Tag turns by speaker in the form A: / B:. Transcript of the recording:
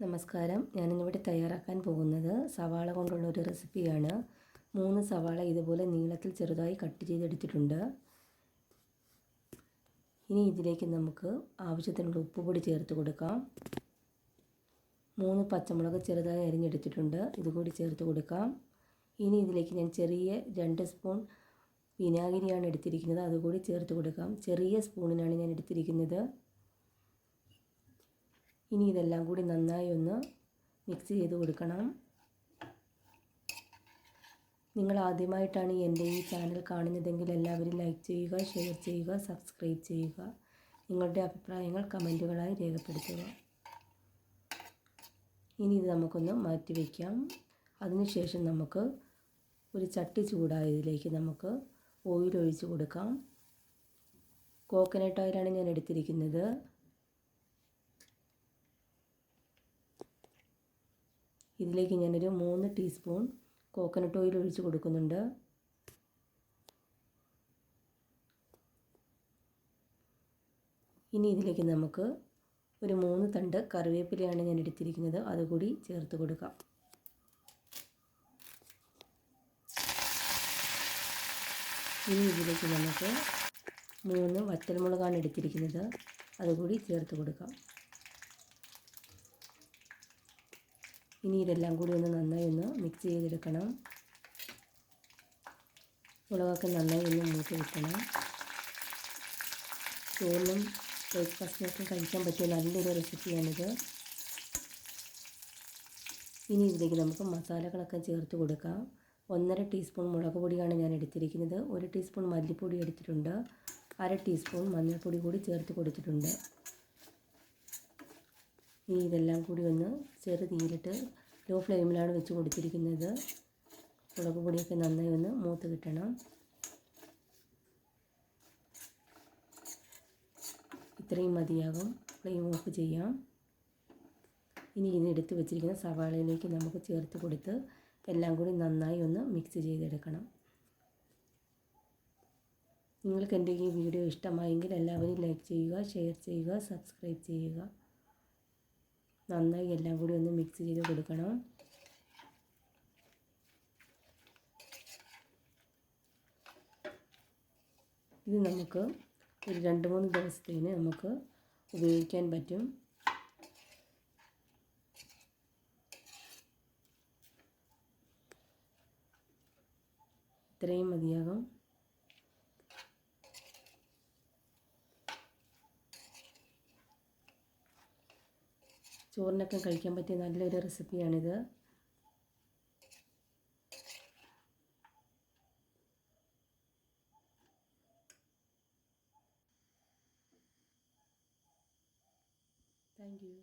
A: നമസ്കാരം. ഞാനിന്നിവിടെ തയ്യാറാക്കാൻ പോകുന്നത് സവാള കൊണ്ടുള്ള ഒരു റെസിപ്പിയാണ്. മൂന്ന് സവാള ഇതുപോലെ നീളത്തിൽ ചെറുതായി കട്ട് ചെയ്തെടുത്തിട്ടുണ്ട്. ഇനി ഇതിലേക്ക് നമുക്ക് ആവശ്യത്തിനുള്ള ഉപ്പുപൊടി ചേർത്ത് കൊടുക്കാം. മൂന്ന് പച്ചമുളക് ചെറുതായി അരിഞ്ഞെടുത്തിട്ടുണ്ട്. ഇതുകൂടി ചേർത്ത് കൊടുക്കാം. ഇനി ഇതിലേക്ക് ഞാൻ ചെറിയ രണ്ട് സ്പൂൺ വിനാഗിരിയാണ് എടുത്തിരിക്കുന്നത്. അതുകൂടി ചേർത്ത് കൊടുക്കാം. ചെറിയ സ്പൂണിനാണ് ഞാൻ എടുത്തിരിക്കുന്നത്. ഇനി ഇതെല്ലാം കൂടി നന്നായി ഒന്ന് മിക്സ് ചെയ്ത് കൊടുക്കണം. നിങ്ങൾ ആദ്യമായിട്ടാണ് എന്റെ ഈ ചാനൽ കാണുന്നതെങ്കിൽ എല്ലാവരും ലൈക്ക് ചെയ്യുക ഷെയർ ചെയ്യുക സബ്സ്ക്രൈബ് ചെയ്യുക. നിങ്ങളുടെ അഭിപ്രായങ്ങൾ കമന്റുകളായി രേഖപ്പെടുത്തുക. ഇനി ഇത് നമുക്കൊന്ന് മാറ്റി വയ്ക്കാം. അതിനുശേഷം നമുക്ക് ഒരു ചട്ടി ചൂടായതിലേക്ക് നമുക്ക് ഓയിൽ ഒഴിച്ച് കൊടുക്കാം. കോക്കനട്ട് ഓയിലാണ് ഞാൻ എടുത്തിരിക്കുന്നത്. ഇതിലേക്ക് ഞാനൊരു മൂന്ന് ടീസ്പൂൺ കോക്കനട്ട് ഓയിൽ ഒഴിച്ച് കൊടുക്കുന്നുണ്ട്. ഇനി ഇതിലേക്ക് നമുക്ക് ഒരു മൂന്ന് തണ്ട് കറിവേപ്പിലയാണ് ഞാൻ എടുത്തിരിക്കുന്നത്. അതുകൂടി ചേർത്ത് കൊടുക്കാം. ഇനി ഇതിലേക്ക് നമുക്ക് മൂന്ന് വറ്റൽമുളകാണ് എടുത്തിരിക്കുന്നത്. അതുകൂടി ചേർത്ത് കൊടുക്കാം. ഇനി ഇതെല്ലാം കൂടി ഒന്ന് നന്നായി ഒന്ന് മിക്സ് ചെയ്തെടുക്കണം. മുളകൊക്കെ നന്നായി ഒന്ന് മൂത്ത് വെക്കണം ചോറിനും ബ്രേക്ക്ഫാസ്റ്റിനൊക്കെ കഴിക്കാൻ പറ്റിയ നല്ലൊരു റെസിപ്പിയാണിത്. ഇനി ഇതിലേക്ക് നമുക്ക് മസാലകളൊക്കെ ചേർത്ത് കൊടുക്കാം. ഒന്നര ടീസ്പൂൺ മുളക് പൊടിയാണ് ഞാൻ എടുത്തിരിക്കുന്നത്. ഒരു ടീസ്പൂൺ മല്ലിപ്പൊടി എടുത്തിട്ടുണ്ട്. അര ടീസ്പൂൺ മഞ്ഞൾപ്പൊടി കൂടി ചേർത്ത് കൊടുത്തിട്ടുണ്ട്. ഇനി ഇതെല്ലാം കൂടി ഒന്ന് ചെറു തീയിലിട്ട് ലോ ഫ്ലെയിമിലാണ് വെച്ച് കൊടുത്തിരിക്കുന്നത്. മുളക് പൊടിയൊക്കെ നന്നായി ഒന്ന് മൂത്ത് കിട്ടണം. ഇത്രയും മതിയാകും. ഫ്ലെയിം ഓഫ് ചെയ്യാം. ഇനി ഇത് എടുത്ത് വെച്ചിരിക്കുന്ന സവാളയിലേക്ക് നമുക്ക് ചേർത്ത് കൊടുത്ത് എല്ലാം കൂടി നന്നായി ഒന്ന് മിക്സ് ചെയ്തെടുക്കണം. നിങ്ങൾക്ക് എന്റെ ഈ വീഡിയോ ഇഷ്ടമായെങ്കിൽ എല്ലാവരും ലൈക്ക് ചെയ്യുക ഷെയർ ചെയ്യുക സബ്സ്ക്രൈബ് ചെയ്യുക. നന്നായി എല്ലാം കൂടി ഒന്ന് മിക്സ് ചെയ്ത് കൊടുക്കണം. ഇത് നമുക്ക് ഒരു രണ്ട് മൂന്ന് ദിവസത്തേന് നമുക്ക് ഉപയോഗിക്കാൻ പറ്റും. ഇത്രയും മതിയാകും. ചോറിനൊക്കെ കഴിക്കാൻ പറ്റിയ നല്ലൊരു റെസിപ്പിയാണിത്. Thank you.